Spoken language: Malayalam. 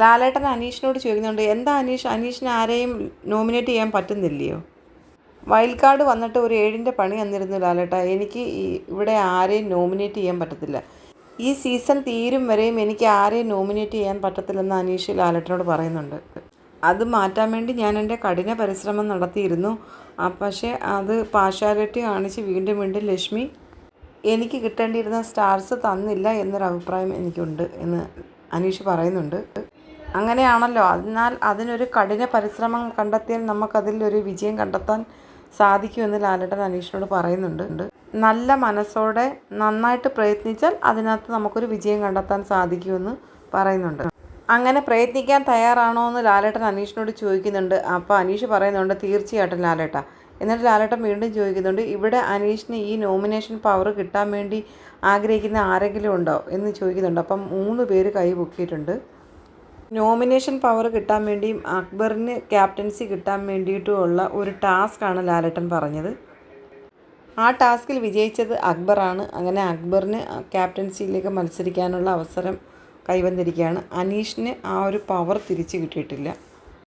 ലാലേട്ടൻ അനീഷിനോട് ചോദിക്കുന്നുണ്ട് എന്താ അനീഷ്? അനീഷിന് ആരെയും നോമിനേറ്റ് ചെയ്യാൻ പറ്റുന്നില്ലയോ? വൈൽഡ് കാർഡ് വന്നിട്ട് ഒരു ഏഴിന്റെ പണി തന്നിരുന്നു ലാലേട്ട. എനിക്ക് ഇവിടെ ആരെയും നോമിനേറ്റ് ചെയ്യാൻ പറ്റത്തില്ല. ഈ സീസൺ തീരും വരെയും എനിക്ക് ആരെയും നോമിനേറ്റ് ചെയ്യാൻ പറ്റത്തില്ലെന്ന് അനീഷ് ലാലേട്ടനോട് പറയുന്നുണ്ട്. അത് മാറ്റാൻ വേണ്ടി ഞാൻ എന്റെ കഠിന പരിശ്രമം നടത്തിയിരുന്നു. പക്ഷേ അത് പാർഷ്യാലിറ്റി കാണിച്ച് വീണ്ടും വീണ്ടും ലക്ഷ്മി എനിക്ക് കിട്ടേണ്ടിയിരുന്ന സ്റ്റാർസ് തന്നില്ല എന്നൊരു അഭിപ്രായം എനിക്കുണ്ട് എന്ന് അനീഷ് പറയുന്നുണ്ട്. അങ്ങനെയാണല്ലോ. അതിനാൽ അതിനൊരു കഠിന പരിശ്രമം കണ്ടെത്തിയാൽ നമുക്കതിൽ ഒരു വിജയം കണ്ടെത്താൻ സാധിക്കുമെന്ന് ലാലേട്ടൻ അനീഷിനോട് പറയുന്നുണ്ട്. നല്ല മനസ്സോടെ നന്നായിട്ട് പ്രയത്നിച്ചാൽ അതിനകത്ത് നമുക്കൊരു വിജയം കണ്ടെത്താൻ സാധിക്കുമെന്ന് പറയുന്നുണ്ട്. അങ്ങനെ പ്രയത്നിക്കാൻ തയ്യാറാണോ എന്ന് ലാലേട്ടൻ അനീഷിനോട് ചോദിക്കുന്നുണ്ട്. അപ്പോൾ അനീഷ് പറയുന്നുണ്ട് തീർച്ചയായിട്ടും ലാലേട്ട. എന്നിട്ട് ലാലേട്ടൻ വീണ്ടും ചോദിക്കുന്നുണ്ട് ഇവിടെ അനീഷിന് ഈ നോമിനേഷൻ പവർ കിട്ടാൻ വേണ്ടി ആഗ്രഹിക്കുന്ന ആരെങ്കിലും ഉണ്ടോ? എന്ന് ചോദിക്കുന്നുണ്ട്. അപ്പം മൂന്ന് പേര് കൈ പൊക്കിയിട്ടുണ്ട്. നോമിനേഷൻ പവർ കിട്ടാൻ വേണ്ടിയും അക്ബറിന് ക്യാപ്റ്റൻസി കിട്ടാൻ വേണ്ടിയിട്ടുമുള്ള ഒരു ടാസ്ക്കാണ് ലാലട്ടൻ പറഞ്ഞത്. ആ ടാസ്കിൽ വിജയിച്ചത് അക്ബറാണ്. അങ്ങനെ അക്ബറിന് ക്യാപ്റ്റൻസിയിലേക്ക് മത്സരിക്കാനുള്ള അവസരം കൈവന്നിരിക്കുകയാണ്. അനീഷിന് ആ ഒരു പവർ തിരിച്ചു കിട്ടിയിട്ടില്ല.